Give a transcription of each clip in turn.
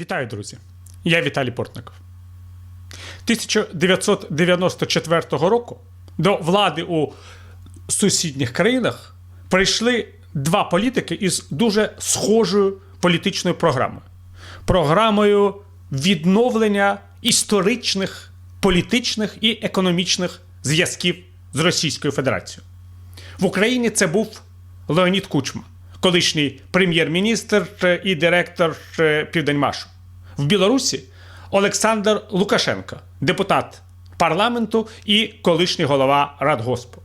Вітаю, друзі! Я Віталій Портников. 1994 року до влади у сусідніх країнах прийшли два політики із дуже схожою політичною програмою. Програмою відновлення історичних, політичних і економічних зв'язків з Російською Федерацією. В Україні це був Леонід Кучма, колишній прем'єр-міністр і директор е, Південмашу. В Білорусі Олександр Лукашенко, депутат парламенту і колишній голова Радгоспу.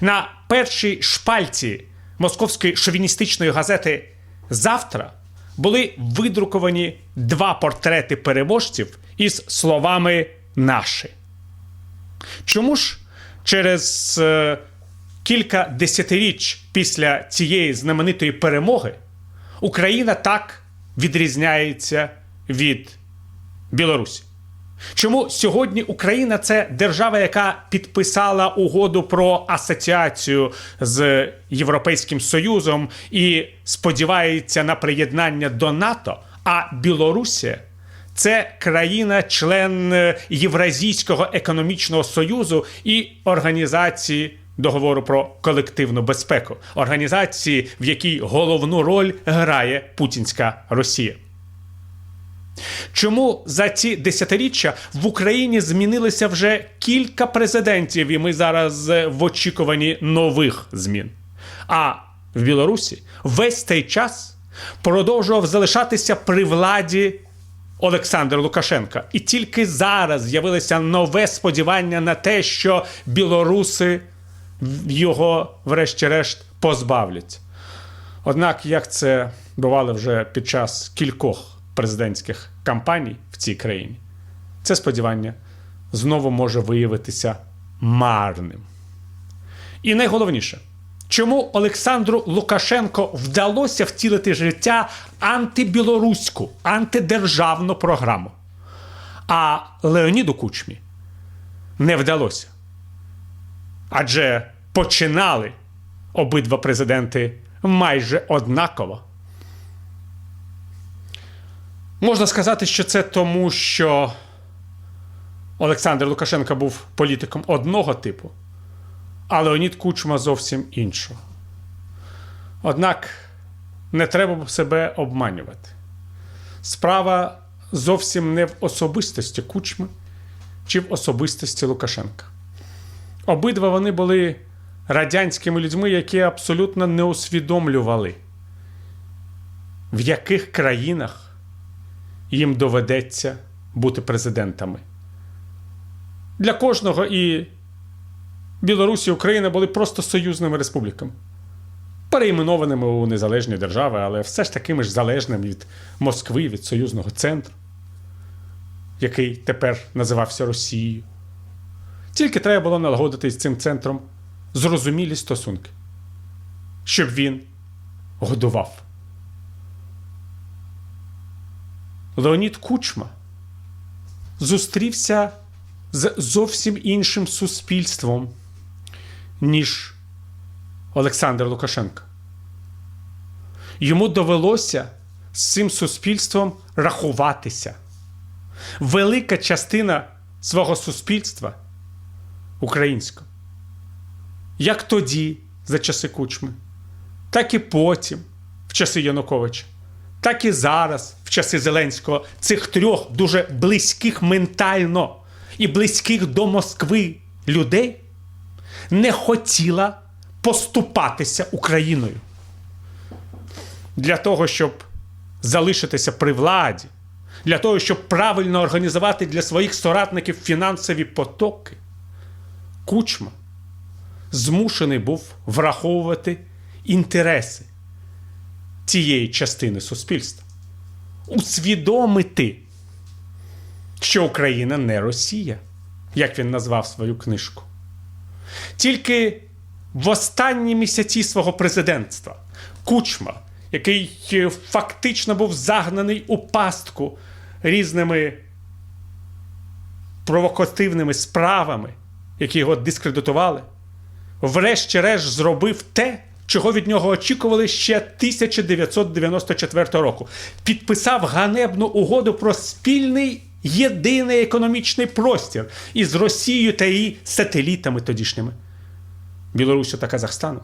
На першій шпальці московської шовіністичної газети Завтра були видруковані два портрети переможців із словами наші. Чому ж через е, кілька десятиріч після цієї знаменитої перемоги Україна так відрізняється від Білорусі? Чому сьогодні Україна це держава, яка підписала угоду про асоціацію з Європейським Союзом і сподівається на приєднання до НАТО, а Білорусія це країна-член Євразійського економічного союзу і організації договору про колективну безпеку, організації, в якій головну роль грає Путінська Росія. Чому за ці десятиріччя в Україні змінилося вже кілька президентів, і ми зараз е, в очікуванні нових змін? А в Білорусі весь цей час продовжував залишатися при владі Олександр Лукашенка. І тільки зараз з'явилося нове сподівання на те, що білоруси його, врешті-решт, позбавляться. Однак, як це бувало вже під час кількох президентських кампаній в цій країні, це сподівання знову може виявитися марним. І найголовніше, чому Олександру Лукашенко вдалося втілити життя антибілоруську, антидержавну програму, а Леоніду Кучмі не вдалося. Адже починали обидва президенти майже однаково. Можна сказати, що це тому, що Олександр Лукашенко був політиком одного типу, а Леонід Кучма зовсім іншого. Однак не треба себе обманювати. Справа зовсім не в особистості Кучми чи в особистості Лукашенка. Обидва вони були радянськими людьми, які абсолютно не усвідомлювали, в яких країнах їм доведеться бути президентами. Для кожного і Білорусь і Україна були просто союзними республіками, переіменованими у незалежні держави, але все ж такими ж залежними від Москви, від союзного центру, який тепер називався Росією. Тільки треба було налагодити з цим центром зрозумілі стосунки, щоб він годував. Леонід Кучма зустрівся з зовсім іншим суспільством, ніж Олександр Лукашенко. Йому довелося з цим суспільством рахуватися. Велика частина свого суспільства українського. Як тоді, за часи Кучми, так і потім, в часи Януковича, так і зараз, в часи Зеленського, цих трьох дуже близьких ментально і близьких до Москви людей не хотіла поступатися Україною. Для того, щоб залишитися при владі, для того, щоб правильно організувати для своїх соратників фінансові потоки, Кучма змушений був враховувати інтереси цієї частини суспільства, усвідомити, що Україна не Росія, як він назвав свою книжку. Тільки в останні місяці свого президентства Кучма, який е, фактично був загнаний у пастку різними провокативними справами, які його дискредитували, врешті-решт зробив те, чого від нього очікували ще 1994 року. Підписав ганебну угоду про спільний єдиний економічний простір із Росією та її сателітами тодішніми. Білорусю та Казахстану.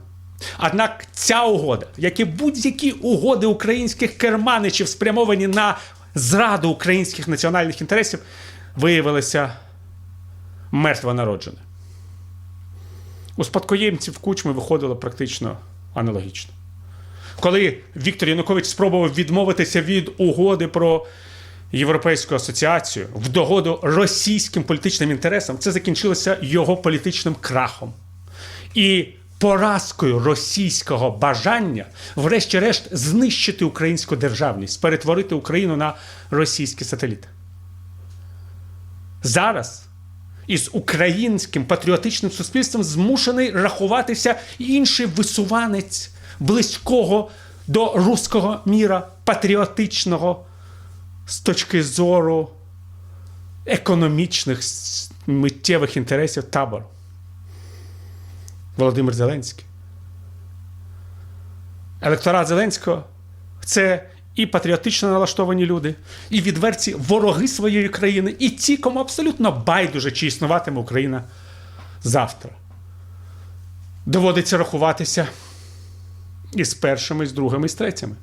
Однак ця угода, як і будь-які угоди українських керманичів, спрямовані на зраду українських національних інтересів, виявилася мертвонародженою. У спадкоємців кучми виходило практично аналогічно. Коли Віктор Янукович спробував відмовитися від угоди про Європейську асоціацію в догоду російським політичним інтересам, це закінчилося його політичним крахом. І поразкою російського бажання, врешті-решт, знищити українську державність, перетворити Україну на російський сателіт. Зараз із українським патріотичним суспільством змушений рахуватися інший висуванець близького до руського міра, патріотичного з точки зору економічних миттєвих інтересів табору. Володимир Зеленський. Електорат Зеленського це і патріотично налаштовані люди, і відверті вороги своєї країни, і ті, кому абсолютно байдуже, чи існуватиме Україна завтра. Доводиться рахуватися і з першими, і з другими, і з третіми.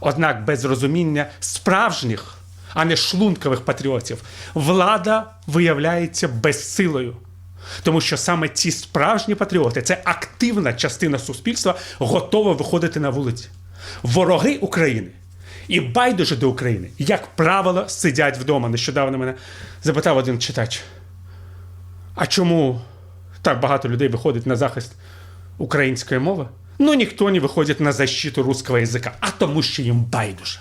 Однак без розуміння справжніх, а не шлункових патріотів, влада виявляється безсилою. Тому що саме ці справжні патріоти, це активна частина суспільства, готова виходити на вулиці. Вороги України і байдуже до України, як правило, сидять вдома. Нещодавно мене запитав один читач: а чому так багато людей виходить на захист української мови? Ну ніхто не виходить на защиту русского язика, а тому, що їм байдуже.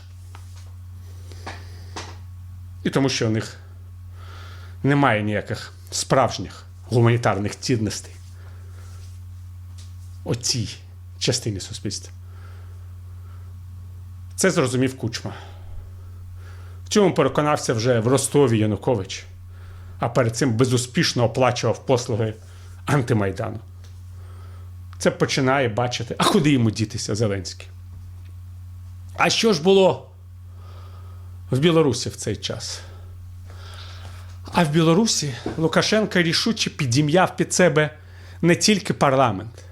І тому, що у них немає ніяких справжніх гуманітарних цінностей у цій частині суспільства. Це зрозумів Кучма. В цьому переконався вже в Ростові Янукович, а перед цим безуспішно оплачував послуги антимайдану. Це починає бачити, а куди йому дітися Зеленський? А що ж було в Білорусі в цей час? А в Білорусі Лукашенко рішуче підім'яв під себе не тільки парламент,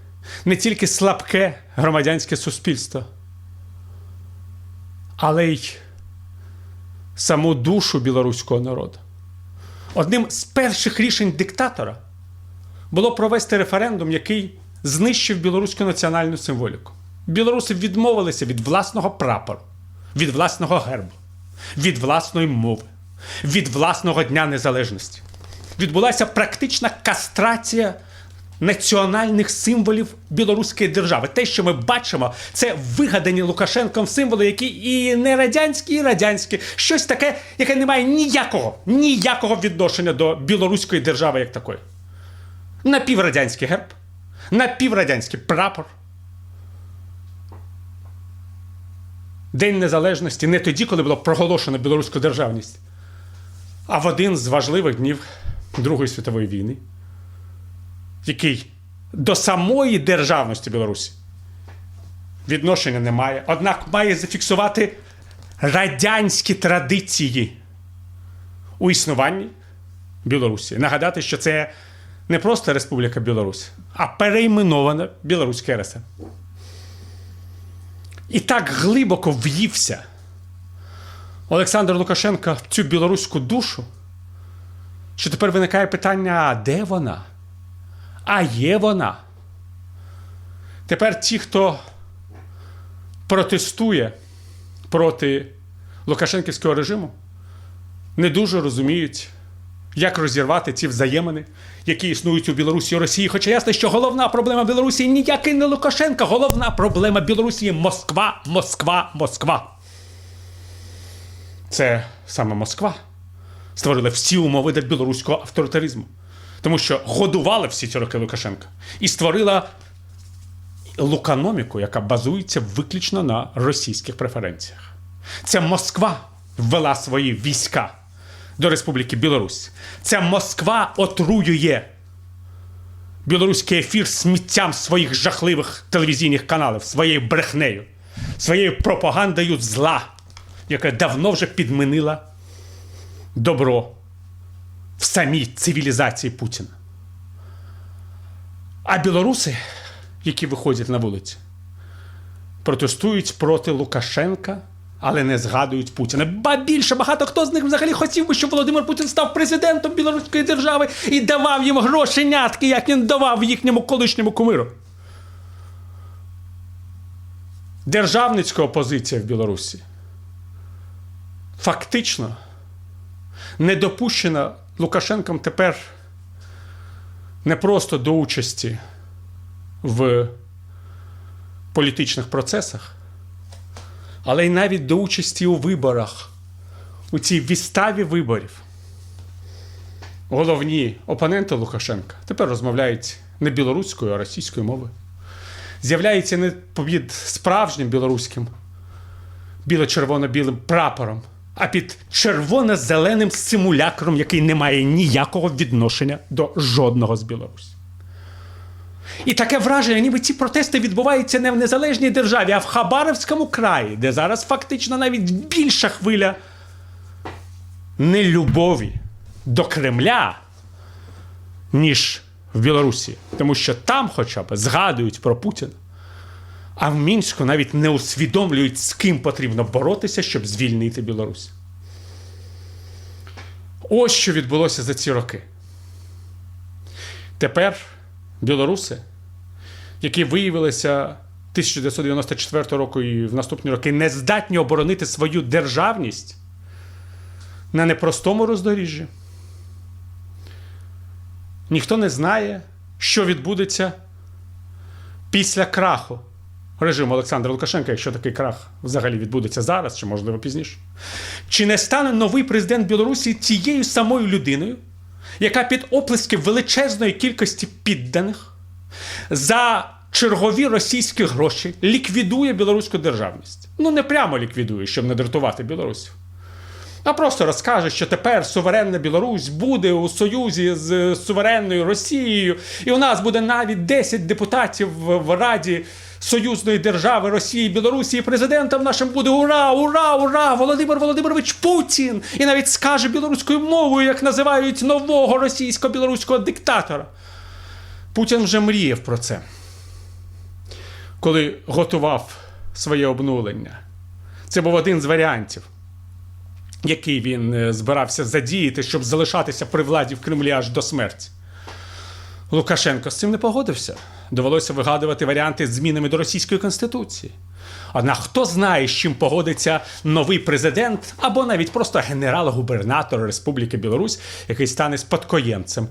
не тільки слабке громадянське суспільство, але й саму душу білоруського народу. Одним з перших рішень диктатора було провести референдум, який знищив білоруську національну символіку. Білоруси відмовилися від власного прапору, від власного гербу, від власної мови, від власного Дня Незалежності. Відбулася практична кастрація національних символів білоруської держави. Те, що ми бачимо, це вигадані Лукашенком символи, які і не радянські, і радянські. Щось таке, яке не має ніякого, ніякого відношення до білоруської держави як такої. Напіврадянський герб, напіврадянський прапор. День Незалежності не тоді, коли було проголошено білоруську державність, а в один з важливих днів Другої світової війни, який до самої державності Білорусі відношення не має, однак має зафіксувати радянські традиції у існуванні Білорусі. Нагадати, що це не просто Республіка Білорусь, а перейменована Білоруська РСР. І так глибоко в'ївся Олександр Лукашенко в цю білоруську душу, що тепер виникає питання: а де вона? А є вона? Тепер ті, хто протестує проти Лукашенківського режиму, не дуже розуміють, як розірвати ці взаємини, які існують у Білорусі і Росії. Хоча ясно, що головна проблема Білорусі ніякий не Лукашенко, головна проблема Білорусі Москва, Москва, Москва. Це саме Москва створила всі умови для білоруського авторитаризму. Тому що годували всі ці роки Лукашенка і створила луканоміку, яка базується виключно на російських преференціях. Це Москва ввела свої війська до Республіки Білорусь. Це Москва отруює білоруський ефір сміттям своїх жахливих телевізійних каналів, своєю брехнею, своєю пропагандою зла, яка давно вже підмінила добро в самій цивілізації Путіна. А білоруси, які виходять на вулиці, протестують проти Лукашенка, але не згадують Путіна. Ба більше багато хто з них взагалі хотів би, щоб Володимир Путін став президентом білоруської держави і давав їм грошенятки, як він давав їхньому колишньому кумиру. Державницька опозиція в Білорусі фактично не допущена Лукашенком тепер не просто до участі в політичних процесах, але й навіть до участі у виборах, у цій відставі виборів. Головні опоненти Лукашенка тепер розмовляють не білоруською, а російською мовою. З'являється не під справжнім білоруським біло-червоно-білим прапором, а під червоно-зеленим симулякром, який не має ніякого відношення до жодного з Білорусі. І таке враження, ніби ці протести відбуваються не в незалежній державі, а в Хабаровському краї, де зараз фактично навіть більша хвиля нелюбові до Кремля, ніж в Білорусі. Тому що там хоча б згадують про Путіна, а в Мінську навіть не усвідомлюють, з ким потрібно боротися, щоб звільнити Білорусь. Ось що відбулося за ці роки. Тепер білоруси, які виявилися 1994 року і в наступні роки не здатні оборонити свою державність на непростому роздоріжжі. Ніхто не знає, що відбудеться після краху режиму Олександра Лукашенка, якщо такий крах взагалі відбудеться зараз, чи можливо пізніше. Чи не стане новий президент Білорусі тією самою людиною, яка під оплески величезної кількості підданих за чергові російські гроші ліквідує білоруську державність? Ну, не прямо ліквідує, щоб не дратувати білорусів. А просто розкаже, що тепер суверенна Білорусь буде у союзі з суверенною Росією, і у нас буде навіть 10 депутатів в Раді союзної держави Росії Білорусі, і президентом нашим буде ура, ура, ура! Володимир Володимирович Путін! І навіть скаже білоруською мовою, як називають нового російсько-білоруського диктатора. Путін вже мріяв про це, коли готував своє обнулення. Це був один з варіантів який він е, збирався задіяти, щоб залишатися при владі в Кремлі аж до смерті. Лукашенко з цим не погодився. Довелося вигадувати варіанти з змінами до російської конституції. Однак хто знає, з чим погодиться новий президент або навіть просто генерал-губернатор Республіки Білорусь, який стане спадкоємцем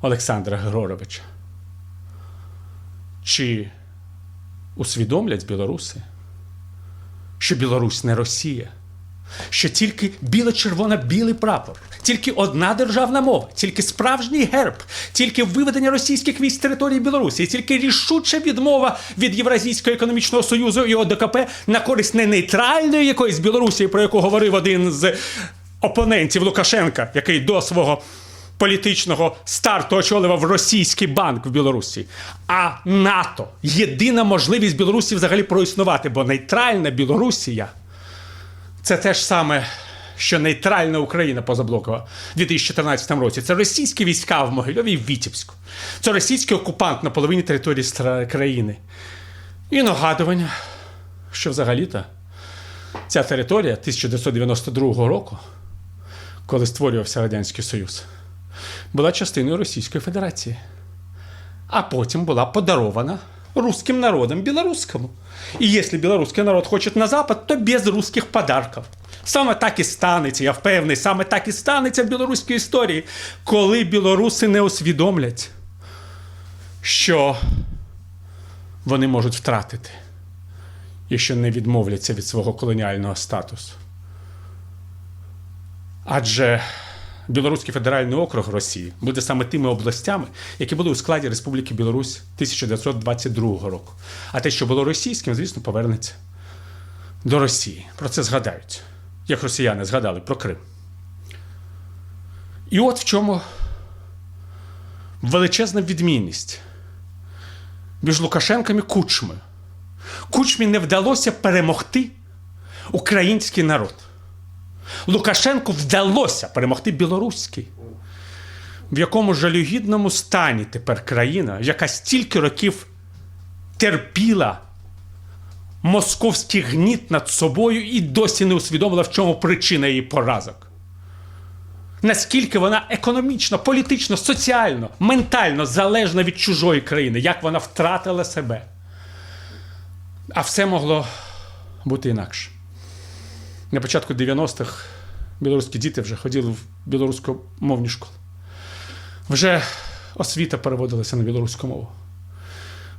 Олександра Григоровича. Чи усвідомлять білоруси, що Білорусь не Росія? Що тільки біло-червоно-білий прапор, тільки одна державна мова, тільки справжній герб, тільки виведення російських військ з території Білорусі, тільки рішуча відмова від Євразійського економічного союзу і ОДКП на користь не нейтральної якоїсь Білорусі, про яку говорив один з опонентів Лукашенка, який до свого. Політичного старту очолював російський банк в Білорусі, а НАТО єдина можливість Білорусі взагалі проіснувати, бо нейтральна Білорусія це те ж саме, що нейтральна Україна позаблокова в 2014 році. Це російські війська в Могильові і в Вітівську. Це російський окупант на половині території країни. І нагадування, що взагалі-то ця територія 1992 року, коли створювався Радянський Союз, була частиною Російської Федерації. А потім була подарована русским народом білоруському. І якщо білоруський народ хоче на Запад, то без русських подарків. Саме так і станеться, я впевнений, саме так і станеться в білоруській історії, коли білоруси не усвідомлять, що вони можуть втратити, якщо не відмовляться від свого колоніального статусу. Адже Білоруський федеральний округ Росії буде саме тими областями, які були у складі Республіки Білорусь 1922 року. А те, що було російським, звісно, повернеться до Росії. Про це згадають, як росіяни згадали про Крим. І от в чому величезна відмінність між Лукашенком і Кучмою. Кучмі не вдалося перемогти український народ. Лукашенку вдалося перемогти білоруський. В якому жалюгідному стані тепер країна, яка стільки років терпіла московський гніт над собою і досі не усвідомила, в чому причина її поразок. Наскільки вона економічно, політично, соціально, ментально залежна від чужої країни, як вона втратила себе. А все могло бути інакше. На початку 90-х білоруські діти вже ходили в білоруськомовні школи. Вже освіта переводилася на білоруську мову.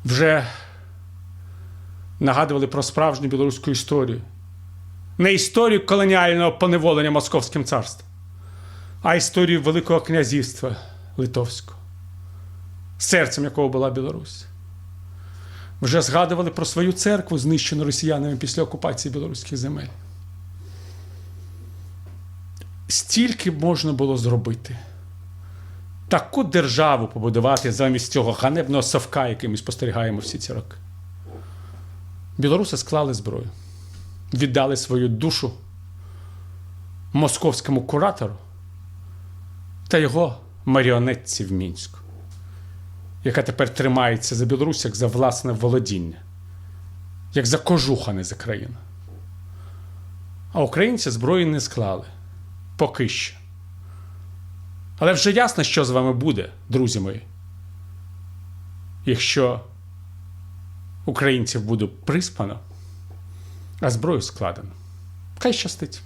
Вже нагадували про справжню білоруську історію. Не історію колоніального поневолення Московським царством, а історію Великого князівства Литовського, серцем якого була Білорусь. Вже згадували про свою церкву, знищену росіянами після окупації білоруських земель. Стільки можна було зробити. Таку державу побудувати замість цього ганебного совка, який ми спостерігаємо всі ці роки. Білоруси склали зброю, віддали свою душу московському куратору та його маріонетці в Мінську, яка тепер тримається за Білорусь як за власне володіння, як за кожуха, не за країну. А українці зброї не склали поки що. Але вже ясно, що з вами буде, друзі мої. Якщо українців буде приспано, а зброю складено. Хай щастить.